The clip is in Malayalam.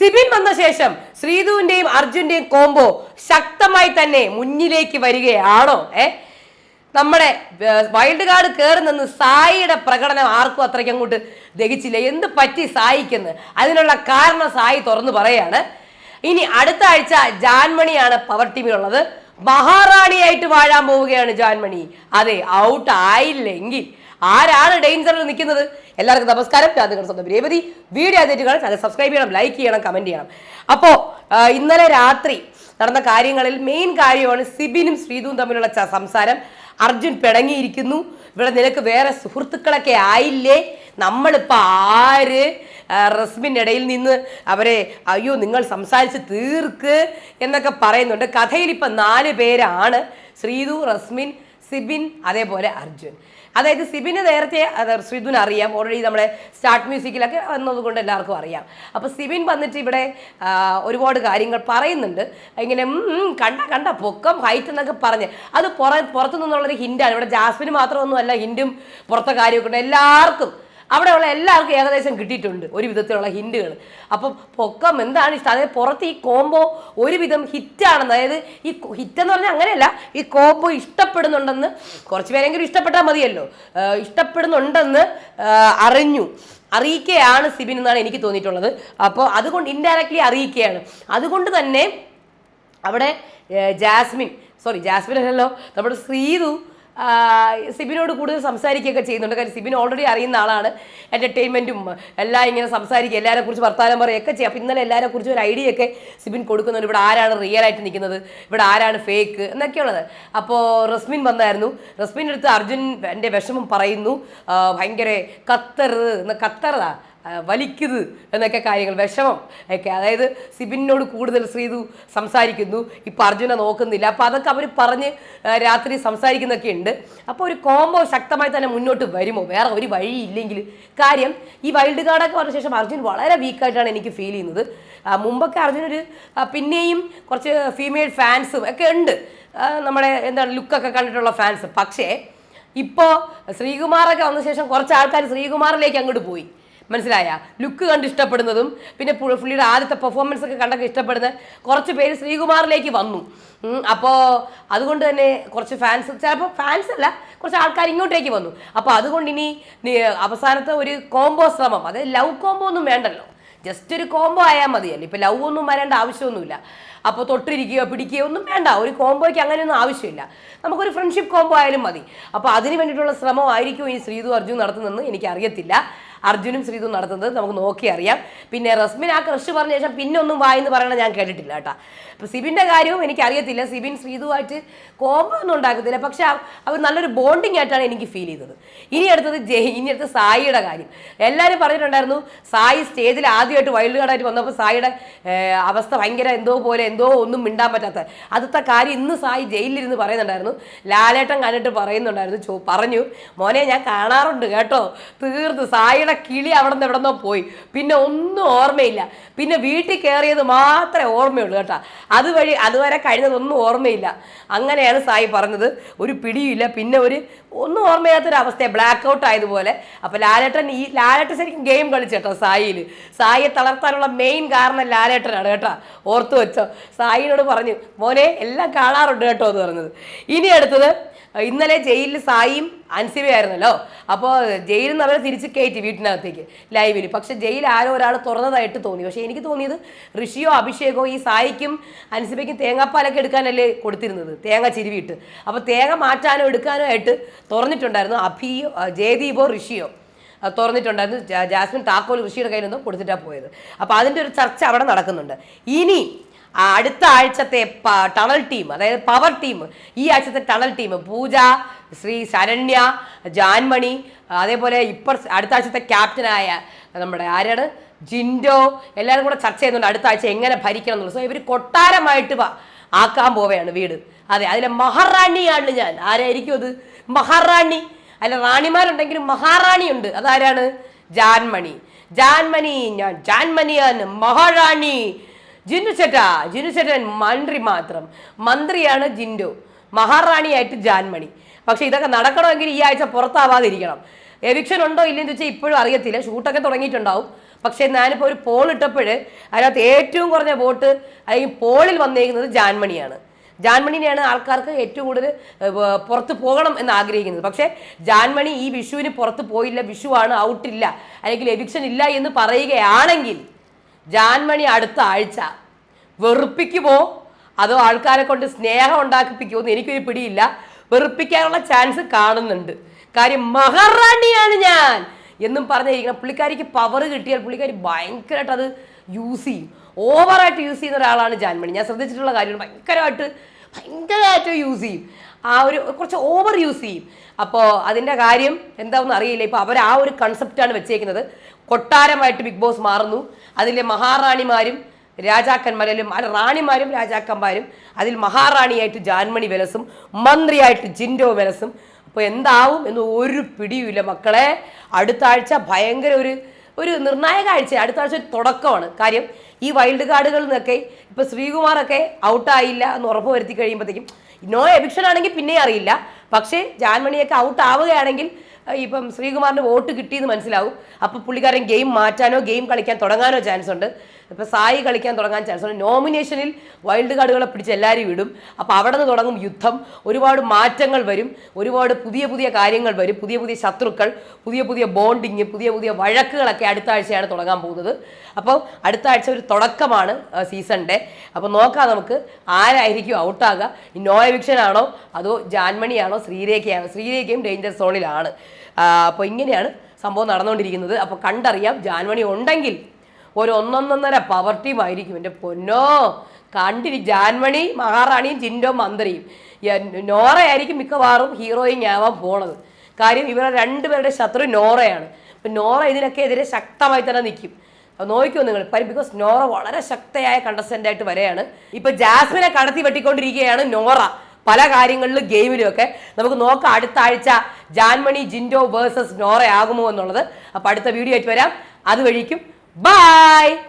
സിബിൻ വന്ന ശേഷം ശ്രീധുവിന്റെയും അർജുന്റെയും കോംബോ ശക്തമായി തന്നെ മുന്നിലേക്ക് വരികയാണോ? ഏ? നമ്മുടെ വൈൽഡ് കാർഡ് കയറി നിന്ന് സായിയുടെ പ്രകടനം ആർക്കും അത്രയ്ക്ക് അങ്ങോട്ട് ദഹിച്ചില്ല. എന്ത് പറ്റി സായിക്കെന്ന്? അതിനുള്ള കാരണം സായി തുറന്നു പറയാണ്. ഇനി അടുത്ത ആഴ്ച ജാൻമണിയാണ് പവർ ടീമിലുള്ളത്. മഹാറാണിയായിട്ട് വാഴാൻ പോവുകയാണ് ജാൻമണി. അതെ ഔട്ട് ആയില്ലെങ്കിൽ ആരാണ് ഡേഞ്ചറിൽ നിൽക്കുന്നത്? എല്ലാവർക്കും നമസ്കാരം. ഞാൻ നിങ്ങളുടെ സ്വന്തം രേവതി. വീഡിയോ കാണാൻ ചാനൽ സബ്സ്ക്രൈബ് ചെയ്യണം ലൈക്ക് ചെയ്യണം കമന്റ് ചെയ്യണം. അപ്പോൾ ഇന്നലെ രാത്രി നടന്ന കാര്യങ്ങളിൽ മെയിൻ കാര്യമാണ് സിബിനും ശ്രീതുവും തമ്മിലുള്ള സംസാരം. അർജുൻ പിടങ്ങിയിരിക്കുന്നു ഇവിടെ നിനക്ക് വേറെ സുഹൃത്തുക്കളൊക്കെ ആയില്ലേ? നമ്മളിപ്പോൾ ആര്? റസ്മിനിടയിൽ നിന്ന് അവരെ അയ്യോ നിങ്ങൾ സംസാരിച്ച് തീർക്ക് എന്നൊക്കെ പറയുന്നുണ്ട്. കഥയിൽ ഇപ്പം നാല് പേരാണ്. ശ്രീതു റസ്മിൻ സിബിൻ അതേപോലെ അർജുൻ. അതായത് സിബിന് നേരത്തെ അത് അറിയാം. ഓൾറെഡി നമ്മുടെ സ്റ്റാർട്ട് മ്യൂസിക്കിലൊക്കെ വന്നതുകൊണ്ട് എല്ലാവർക്കും അറിയാം. അപ്പോൾ സിബിൻ വന്നിട്ട് ഇവിടെ ഒരുപാട് കാര്യങ്ങൾ പറയുന്നുണ്ട്. ഇങ്ങനെ കണ്ട കണ്ട പൊക്കം ഹൈറ്റ് എന്നൊക്കെ പറഞ്ഞ്. അത് പുറ പുറത്തു നിന്നുള്ളൊരു ഹിന്റാണ് ഇവിടെ ജാസ്മിന് മാത്രമൊന്നുമല്ല ഹിൻഡും പുറത്തെ കാര്യമൊക്കെ ഉണ്ട്. എല്ലാവർക്കും അവിടെയുള്ള എല്ലാവർക്കും ഏകദേശം കിട്ടിയിട്ടുണ്ട് ഒരു വിധത്തിലുള്ള ഹിൻഡുകൾ അപ്പം പൊക്കം എന്താണ് ഇഷ്ടം? അതായത് പുറത്ത് ഈ കോംബോ ഒരുവിധം ഹിറ്റാണെന്ന് അതായത് ഈ ഹിറ്റ് എന്ന് പറഞ്ഞാൽ അങ്ങനെയല്ല ഈ കോംബോ ഇഷ്ടപ്പെടുന്നുണ്ടെന്ന് കുറച്ച് പേരെങ്കിലും ഇഷ്ടപ്പെട്ടാൽ മതിയല്ലോ. ഇഷ്ടപ്പെടുന്നുണ്ടെന്ന് അറിഞ്ഞു. അറിയിക്കുകയാണ് സിബിൻ എന്നാണ് എനിക്ക് തോന്നിയിട്ടുള്ളത്. അപ്പോൾ അതുകൊണ്ട് ഇൻഡയറക്റ്റ്ലി അറിയിക്കുകയാണ് അതുകൊണ്ട് തന്നെ അവിടെ ജാസ്മിൻ സോറി ജാസ്മിൻ അല്ലല്ലോ നമ്മുടെ ശ്രീതു സിബിനോട് കൂടുതൽ സംസാരിക്കുകയൊക്കെ ചെയ്യുന്നുണ്ട്. കാര്യം സിബിൻ ഓൾറെഡി അറിയുന്ന ആളാണ്. എന്റർടൈൻമെന്റും എല്ലാം ഇങ്ങനെ സംസാരിക്കുക എല്ലാവരെ കുറിച്ച് വർത്താനം പറയുകയൊക്കെ ചെയ്യും. അപ്പോൾ ഇന്നലെ എല്ലാവരെ കുറിച്ച് ഒരു ഐഡിയ ഒക്കെ സിബിൻ കൊടുക്കുന്നുണ്ട്. ഇവിടെ ആരാണ് റിയൽ ആയിട്ട് നിൽക്കുന്നത്? ഇവിടെ ആരാണ് ഫേക്ക് എന്നൊക്കെയുള്ളത്. അപ്പോൾ റസ്മിൻ വന്നായിരുന്നു. റസ്മിന്റെ അടുത്ത് അർജുൻ എന്റെ വിഷമം പറയുന്നു. ഭയങ്കര കത്തറ്. എന്ന് വലിക്കുത് എന്നൊക്കെ കാര്യങ്ങൾ വിഷമം ഒക്കെ. അതായത് സിബിനോട് കൂടുതൽ ശ്രീതു സംസാരിക്കുന്നു. ഇപ്പം അർജുനെ നോക്കുന്നില്ല. അപ്പോൾ അതൊക്കെ അവർ പറഞ്ഞ് രാത്രി സംസാരിക്കുന്നൊക്കെ ഉണ്ട്. അപ്പോൾ ഒരു കോംബോ ശക്തമായി തന്നെ മുന്നോട്ട് വരുമോ? വേറെ ഒരു വഴിയില്ലെങ്കിൽ. കാര്യം ഈ വൈൽഡ് കാർഡൊക്കെ പറഞ്ഞ ശേഷം അർജുൻ വളരെ വീക്കായിട്ടാണ് എനിക്ക് ഫീൽ ചെയ്യുന്നത്. മുമ്പൊക്കെ അർജുനൊരു പിന്നെയും കുറച്ച് ഫീമെയിൽ ഫാൻസും ഒക്കെ ഉണ്ട്. നമ്മുടെ എന്താണ് ലുക്കൊക്കെ കണ്ടിട്ടുള്ള ഫാൻസ് പക്ഷേ ഇപ്പോൾ ശ്രീകുമാറൊക്കെ വന്ന ശേഷം കുറച്ച് ആൾക്കാർ ശ്രീകുമാറിലേക്ക് അങ്ങോട്ട് പോയി. മനസ്സിലായ? ലുക്ക് കണ്ട് ഇഷ്ടപ്പെടുന്നതും പിന്നെ പുള്ളിയുടെ ആദ്യത്തെ പെർഫോമൻസ് ഒക്കെ കണ്ടൊക്കെ ഇഷ്ടപ്പെടുന്ന കുറച്ച് പേര് ശ്രീകുമാറിലേക്ക് വന്നു. അപ്പോൾ അതുകൊണ്ട് തന്നെ കുറച്ച് ഫാൻസ് ചിലപ്പോൾ ഫാൻസ് അല്ല കുറച്ച് ആൾക്കാർ ഇങ്ങോട്ടേക്ക് വന്നു. അപ്പോൾ അതുകൊണ്ട് ഇനി അവസാനത്തെ ഒരു കോംബോ ശ്രമം അതായത് ലവ് കോംബോ ഒന്നും വേണ്ടല്ലോ. ജസ്റ്റ് ഒരു കോംബോ ആയാൽ മതിയല്ലോ. ഇപ്പം ലവ് ഒന്നും വരേണ്ട ആവശ്യമൊന്നുമില്ല. അപ്പോൾ തൊട്ടിരിക്കുകയോ പിടിക്കുകയോ ഒന്നും വേണ്ട. ഒരു കോംബോയ്ക്ക് അങ്ങനെയൊന്നും ആവശ്യമില്ല. നമുക്കൊരു ഫ്രണ്ട്ഷിപ്പ് കോംബോ ആയാലും മതി. അപ്പോൾ അതിന് വേണ്ടിയിട്ടുള്ള ശ്രമമായിരിക്കും ഈ ശ്രീതു അർജുൻ നടത്തുന്നതെന്ന് എനിക്കറിയത്തില്ല. അർജുനും ശ്രീതും നടത്തുന്നത് നമുക്ക് നോക്കി അറിയാം. പിന്നെ റസ്മിൻ ആ ക്രഷ് പറഞ്ഞ ശേഷം പിന്നെ ഒന്നും വായെന്ന് പറയണ ഞാൻ കേട്ടിട്ടില്ല കേട്ടോ. അപ്പോൾ സിബിന്റെ കാര്യവും എനിക്കറിയത്തില്ല. സിബിൻ ശ്രീതുമായിട്ട് കോംബോ ഒന്നും ഉണ്ടാക്കത്തില്ല. പക്ഷെ അവ- അവർ നല്ലൊരു ബോണ്ടിങ് ആയിട്ടാണ് എനിക്ക് ഫീൽ ചെയ്തത്. ഇനി അടുത്തത് ജയ് ഇനി അടുത്ത് സായിയുടെ കാര്യം. എല്ലാവരും പറഞ്ഞിട്ടുണ്ടായിരുന്നു സായി സ്റ്റേജിൽ ആദ്യമായിട്ട് വൈൽഡ് കാർഡായിട്ട് വന്നപ്പോൾ സായിയുടെ അവസ്ഥ ഭയങ്കര എന്തോ പോലെ എന്തോ ഒന്നും മിണ്ടാൻ പറ്റാത്ത. അതത്തെ കാര്യം ഇന്ന് സായി ജയിലിലിരുന്ന് പറയുന്നുണ്ടായിരുന്നു. ലാലേട്ടൻ കണ്ടിട്ട് പറയുന്നുണ്ടായിരുന്നു പറഞ്ഞു മോനെ ഞാൻ കാണാറുണ്ട് കേട്ടോ. തീർത്ത് സായിയുടെ കിളി അവിടെ നിന്ന് എവിടെ നിന്നോ പോയി. പിന്നെ ഒന്നും ഓർമ്മയില്ല. പിന്നെ വീട്ടിൽ കയറിയത് മാത്രമേ ഓർമ്മയുള്ളൂ കേട്ടോ. അതുവഴി അതുവരെ കഴിഞ്ഞതൊന്നും ഓർമ്മയില്ല. അങ്ങനെയാണ് സായി പറഞ്ഞത്. ഒരു പിടിയില്ല പിന്നെ ഒരു ഒന്നും ഓർമ്മയില്ലാത്തൊരവസ്ഥ ബ്ലാക്ക് ഔട്ട് ആയതുപോലെ. അപ്പോൾ ലാലേട്ടൻ ഈ ലാലേട്ടൻ ശരിക്കും ഗെയിം കളിച്ചു കേട്ടോ സായിയിൽ സായിയെ തളർത്താനുള്ള മെയിൻ കാരണം ലാലേട്ടനാണ് കേട്ടോ. ഓർത്തു വെച്ചോ. സായിനോട് പറഞ്ഞു മോനെ എല്ലാം കാണാറുണ്ട് കേട്ടോ എന്ന് പറഞ്ഞത്. ഇനി അടുത്തത് ഇന്നലെ ജയിലിൽ സായിയും അൻസിബയായിരുന്നല്ലോ അപ്പോൾ ജയിലിൽ നിന്ന് അവരെ തിരിച്ച് കയറ്റി വീട്ടിനകത്തേക്ക് ലൈവിൽ പക്ഷെ ജയിൽ ആരോ ഒരാൾ തുറന്നതായിട്ട് തോന്നി. പക്ഷേ എനിക്ക് തോന്നിയത് ഋഷിയോ അഭിഷേകോ ഈ സായിക്കും അൻസിബയ്ക്കും തേങ്ങാപ്പാലൊക്കെ എടുക്കാനല്ലേ കൊടുത്തിരുന്നത് തേങ്ങ ചിരുവിയിട്ട്. അപ്പോൾ തേങ്ങ മാറ്റാനോ എടുക്കാനോ ആയിട്ട് തുറന്നിട്ടുണ്ടായിരുന്നു അഭിയോ ജയദീപോ ഋഷിയോ. തുറന്നിട്ടുണ്ടായിരുന്നു. ജാസ്മിൻ താക്കോൽ ഋഷിയുടെ കയ്യിൽ നിന്നും കൊടുത്തിട്ടാണ് പോയത്. അപ്പോൾ അതിന്റെ ഒരു ചർച്ച അവിടെ നടക്കുന്നുണ്ട്. ഇനി അടുത്ത ആഴ്ചത്തെ ടണൽ ടീം അതായത് പവർ ടീം ഈ ആഴ്ചത്തെ ടണൽ ടീം പൂജ ശ്രീ ശരണ്യ ജാൻമണി അതേപോലെ ഇപ്പർ അടുത്ത ആഴ്ചത്തെ ക്യാപ്റ്റനായ നമ്മുടെ ആരാണ്? ജിൻഡോ എല്ലാവരും കൂടെ ചർച്ച ചെയ്യുന്നുണ്ട് അടുത്ത ആഴ്ച എങ്ങനെ ഭരിക്കണം എന്നുള്ളത്. സോ ഇവർ കൊട്ടാരമായിട്ട് ആക്കാൻ പോവുകയാണ് വീട്. അതെ അതിലെ മഹാറാണിയാണ് ഞാൻ. ആരായിരിക്കും അത്? മഹാറാണി. അല്ല റാണിമാരുണ്ടെങ്കിലും മഹാറാണിയുണ്ട്. അതാരാണ്? ജാൻമണി. ജാൻമണി ഞാൻ ജാൻമണിയാണ്. മഹാറാണി. ജിന്നു ചേട്ടാ ജിന്നു ചേട്ടൻ മന്ത്രി മാത്രം. മന്ത്രിയാണ് ജിൻഡോ. മഹാറാണിയായിട്ട് ജാൻമണി. പക്ഷെ ഇതൊക്കെ നടക്കണമെങ്കിൽ ഈ ആഴ്ച പുറത്താവാതിരിക്കണം. എവിക്ഷൻ ഉണ്ടോ ഇല്ലെന്ന് ചോദിച്ചാൽ ഇപ്പോഴും അറിയത്തില്ല. ഷൂട്ടൊക്കെ തുടങ്ങിയിട്ടുണ്ടാവും. പക്ഷേ ഞാനിപ്പോൾ ഒരു പോൾ ഇട്ടപ്പോൾ അതിനകത്ത് ഏറ്റവും കുറഞ്ഞ വോട്ട് അല്ലെങ്കിൽ പോളിൽ വന്നേക്കുന്നത് ജാൻമണിയാണ്. ജാൻമണിനെയാണ് ആൾക്കാർക്ക് ഏറ്റവും കൂടുതൽ പുറത്ത് പോകണം എന്ന് ആഗ്രഹിക്കുന്നത്. പക്ഷേ ജാൻമണി ഈ വിഷുവിന് പുറത്ത് പോയില്ല വിഷുവാണ് ഔട്ടില്ല അല്ലെങ്കിൽ എവിക്ഷൻ ഇല്ല എന്ന് പറയുകയാണെങ്കിൽ ജാൻമണി അടുത്ത ആഴ്ച. വെറുപ്പിക്കുമോ? അതോ ആൾക്കാരെ കൊണ്ട് സ്നേഹം ഉണ്ടാക്കിപ്പിക്കുമോ എന്ന് എനിക്കൊരു പിടിയില്ല. വെറുപ്പിക്കാനുള്ള ചാൻസ് കാണുന്നുണ്ട്. കാര്യം മഹാറാണിയാണ് ഞാൻ എന്നും പറഞ്ഞിരിക്കണം പുള്ളിക്കാരിക്ക് പവർ കിട്ടിയാൽ പുള്ളിക്കാരി ഭയങ്കരമായിട്ട് അത് യൂസ് ചെയ്യും. ഓവറായിട്ട് യൂസ് ചെയ്യുന്ന ഒരാളാണ് ജാൻമണി. ഞാൻ ശ്രദ്ധിച്ചിട്ടുള്ള കാര്യമാണ്. ഭയങ്കരമായിട്ട് ഭയങ്കരമായിട്ട് യൂസ് ചെയ്യും. ആ ഒരു കുറച്ച് ഓവർ യൂസ് ചെയ്യും. അപ്പോൾ അതിന്റെ കാര്യം എന്താണെന്ന് അറിയില്ല. ഇപ്പോൾ അവർ ആ ഒരു കൺസെപ്റ്റാണ് വെച്ചേക്കുന്നത്. കൊട്ടാരമായിട്ട് ബിഗ് ബോസ് മാറുന്നു. അതിലെ മഹാറാണിമാരും രാജാക്കന്മാരും അല്ല റാണിമാരും രാജാക്കന്മാരും അതിൽ മഹാറാണിയായിട്ട് ജാൻമണി വിലസും മന്ത്രിയായിട്ട് ജിൻഡോ വിലസും. അപ്പോൾ എന്താവും എന്ന് ഒരു പിടിയുമില്ല. മക്കളെ അടുത്ത ആഴ്ച ഭയങ്കര ഒരു ഒരു നിർണായക ആഴ്ച. അടുത്ത ആഴ്ച തുടക്കമാണ്. കാര്യം ഈ വൈൽഡ് കാർഡുകളിൽ നിന്നൊക്കെ ഇപ്പൊ ശ്രീകുമാറൊക്കെ ഔട്ടായില്ല എന്ന് ഉറപ്പ് വരുത്തി കഴിയുമ്പോഴത്തേക്കും നോ എവിക്ഷൻ ആണെങ്കിൽ പിന്നെ അറിയില്ല. പക്ഷേ ജാൻമണിയൊക്കെ ഔട്ട് ആവുകയാണെങ്കിൽ ഇപ്പം ശ്രീകുമാറിന് വോട്ട് കിട്ടിയെന്ന് മനസ്സിലാവും. അപ്പോൾ പുള്ളിക്കാരൻ ഗെയിം മാറ്റാനോ ഗെയിം കളിക്കാൻ തുടങ്ങാനോ ചാൻസ് ഉണ്ട്. ഇപ്പം സായി കളിക്കാൻ തുടങ്ങാൻ ചാൻസ് ഉണ്ട്. നോമിനേഷനിൽ വൈൽഡ് കാർഡുകളെ പിടിച്ച് എല്ലാവരും വിടും അപ്പോൾ അവിടെ നിന്ന് തുടങ്ങും യുദ്ധം. ഒരുപാട് മാറ്റങ്ങൾ വരും. ഒരുപാട് പുതിയ പുതിയ കാര്യങ്ങൾ വരും. പുതിയ പുതിയ ശത്രുക്കൾ പുതിയ പുതിയ ബോണ്ടിങ് പുതിയ പുതിയ വഴക്കുകളൊക്കെ അടുത്ത ആഴ്ചയാണ് തുടങ്ങാൻ പോകുന്നത്. അപ്പോൾ അടുത്ത ആഴ്ച ഒരു തുടക്കമാണ് സീസണിന്റെ അപ്പോൾ നോക്കാം നമുക്ക് ആരായിരിക്കും ഔട്ടാകുക നോ എവിക്ഷൻ ആണോ? അതോ ജാൻമണിയാണോ ശ്രീരേഖയാണോ ശ്രീരേഖയും ഡേഞ്ചർ സോണിലാണ് അപ്പോൾ ഇങ്ങനെയാണ് സംഭവം നടന്നുകൊണ്ടിരിക്കുന്നത്. അപ്പോൾ കണ്ടറിയാം ജാൻമണി ഉണ്ടെങ്കിൽ ഒരു ഒന്നൊന്നൊന്നര പവർ ടീം ആയിരിക്കും എന്റെ പൊന്നോ. കണ്ടിരി ജാൻമണി മഹാറാണിയും ജിൻഡോ മന്ത്രിയും. നോറയായിരിക്കും മിക്കവാറും ഹീറോയിങ് ആവാൻ പോണത്. കാര്യം ഇവരെ രണ്ടുപേരുടെ ശത്രു നോറയാണ്. അപ്പം നോറ ഇതിനൊക്കെ എതിരെ ശക്തമായി തന്നെ നിൽക്കും അത് നോക്കിക്കോ നിങ്ങൾ. ബിക്കോസ് നോറ വളരെ ശക്തയായ കണ്ടസ്റ്റന്റ് ആയിട്ട് വരെയാണ്. ഇപ്പം ജാസ്മിനെ കടത്തി വെട്ടിക്കൊണ്ടിരിക്കുകയാണ് നോറ. പല കാര്യങ്ങളിലും ഗെയിമിലുമൊക്കെ. നമുക്ക് നോക്കാം അടുത്ത ആഴ്ച ജാൻമണി ജിൻഡോ വേഴ്സസ് നോറ ആകുമോ എന്നുള്ളത്. അപ്പോൾ അടുത്ത വീഡിയോ ആയിട്ട് വരാം. അതുവഴിക്കും Bye!